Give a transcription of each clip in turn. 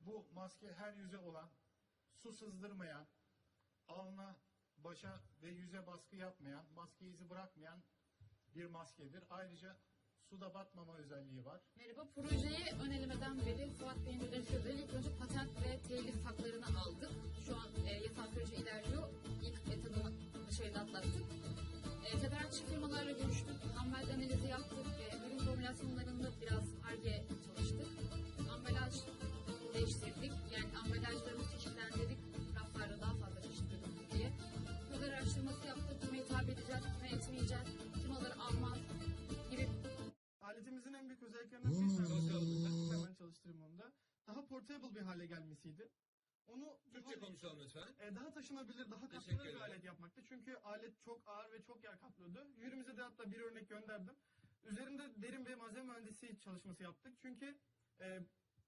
Bu maske her yüze olan, su sızdırmayan, alnına, başa ve yüze baskı yapmayan, maske izi bırakmayan bir maskedir. Ayrıca suda batmama özelliği var. Merhaba, projeyi ön elemeden beri Fuat Bey'in ödülleri ilk önce patent ve telif haklarını aldık. Şu an en büyük özelliklerinden bir tanesi aslında. Hemen çalıştırayım onu da. Daha portable bir hale gelmesiydi. Onu Türkçe daha, konuşalım lütfen. e, daha taşınabilir, daha katlanır bir alet yapmaktı. Çünkü alet çok ağır ve çok yer kaplıyordu. Jürimize de hatta bir örnek gönderdim. Üzerinde derin bir malzeme mühendisi çalışması yaptık. Çünkü e,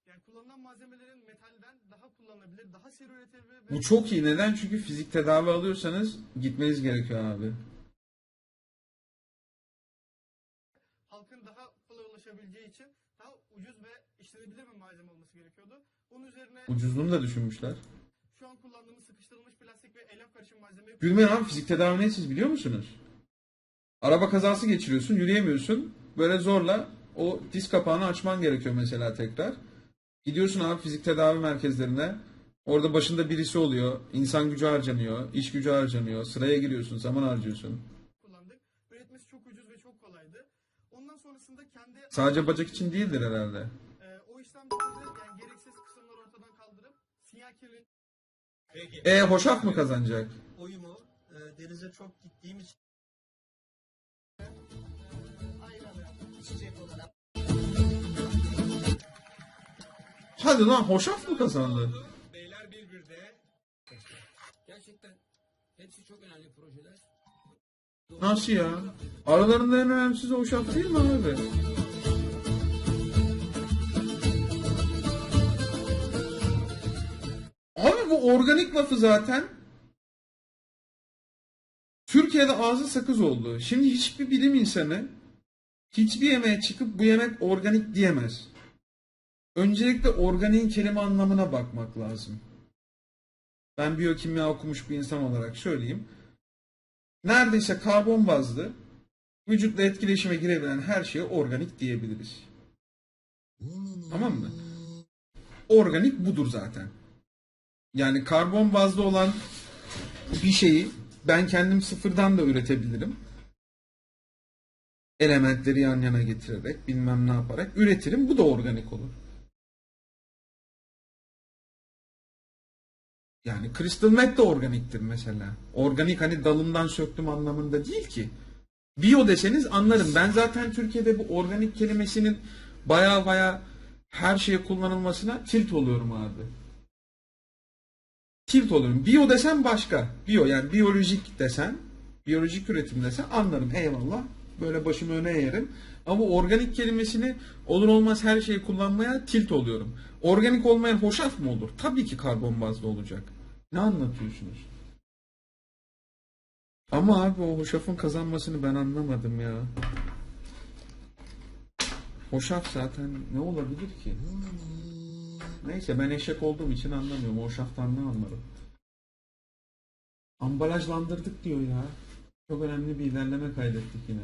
yani kullanılan malzemelerin metalden daha kullanılabilir, daha seri üretebilir ve Bu çok iyi. Neden? Çünkü fizik tedavi alıyorsanız gitmeniz gerekiyor abi. halkın daha kolay ulaşabileceği için daha ucuz ve işlenebilir bir malzeme olması gerekiyordu. Bunun üzerine Ucuzluğunu da düşünmüşler. şu an kullandığımız sıkıştırılmış plastik ve elyaf karışım malzemeyi Gülmeyin abi fizik tedavi ne siz biliyor musunuz? Araba kazası geçiriyorsun, yürüyemiyorsun. Böyle zorla o diz kapağını açman gerekiyor mesela tekrar. Gidiyorsun abi fizik tedavi merkezlerine. Orada başında birisi oluyor. İnsan gücü harcanıyor, iş gücü harcanıyor. Sıraya giriyorsun, zaman harcıyorsun. kullandık. Üretmesi çok ucuz ve çok kolaydı. Ondan sonrasında kendi Sadece bacak için değildir herhalde. e, o işlem bitince yani gereksiz kısımları ortadan kaldırıp sinyal kirliliğini Peki. E hoşaf mı kazanacak? oyumu e, denize çok gittiğim için içecek olarak Hadi lan hoşaf mı kazandı? Beyler bir bir de. Gerçekten hepsi çok önemli projeler. Nasıl ya? Aralarında en önemlisi hoşaf değil mi abi? Abi bu organik lafı zaten Türkiye'de ağzı sakız oldu. Şimdi hiçbir bilim insanı hiçbir yemeğe çıkıp bu yemek organik diyemez. Öncelikle organiğin kelime anlamına bakmak lazım. Ben biyokimya okumuş bir insan olarak söyleyeyim. Neredeyse karbon bazlı vücutla etkileşime girebilen her şeye organik diyebiliriz. Tamam mı? Organik budur zaten. Yani karbon bazlı olan bir şeyi ben kendim sıfırdan da üretebilirim. Elementleri yan yana getirerek bilmem ne yaparak üretirim. Bu da organik olur. Yani crystal meth de organiktir mesela. Organik hani dalından söktüm anlamında değil ki. Bio deseniz anlarım. Ben zaten Türkiye'de bu organik kelimesinin baya baya her şeye kullanılmasına tilt oluyorum abi. Tilt oluyorum. Bio desen başka. Bio yani biyolojik desen, biyolojik üretim desen anlarım. Eyvallah. Böyle başımı öne eğerim. Ama organik kelimesini olur olmaz her şeyi kullanmaya tilt oluyorum. Organik olmayan hoşaf mı olur? Tabii ki karbon bazlı olacak. Ne anlatıyorsunuz? Ama abi o hoşafın kazanmasını ben anlamadım ya. Hoşaf zaten ne olabilir ki? Neyse ben eşek olduğum için anlamıyorum. Hoşaftan ne anlarım? Ambalajlandırdık diyor ya. Çok önemli bir ilerleme kaydettik yine.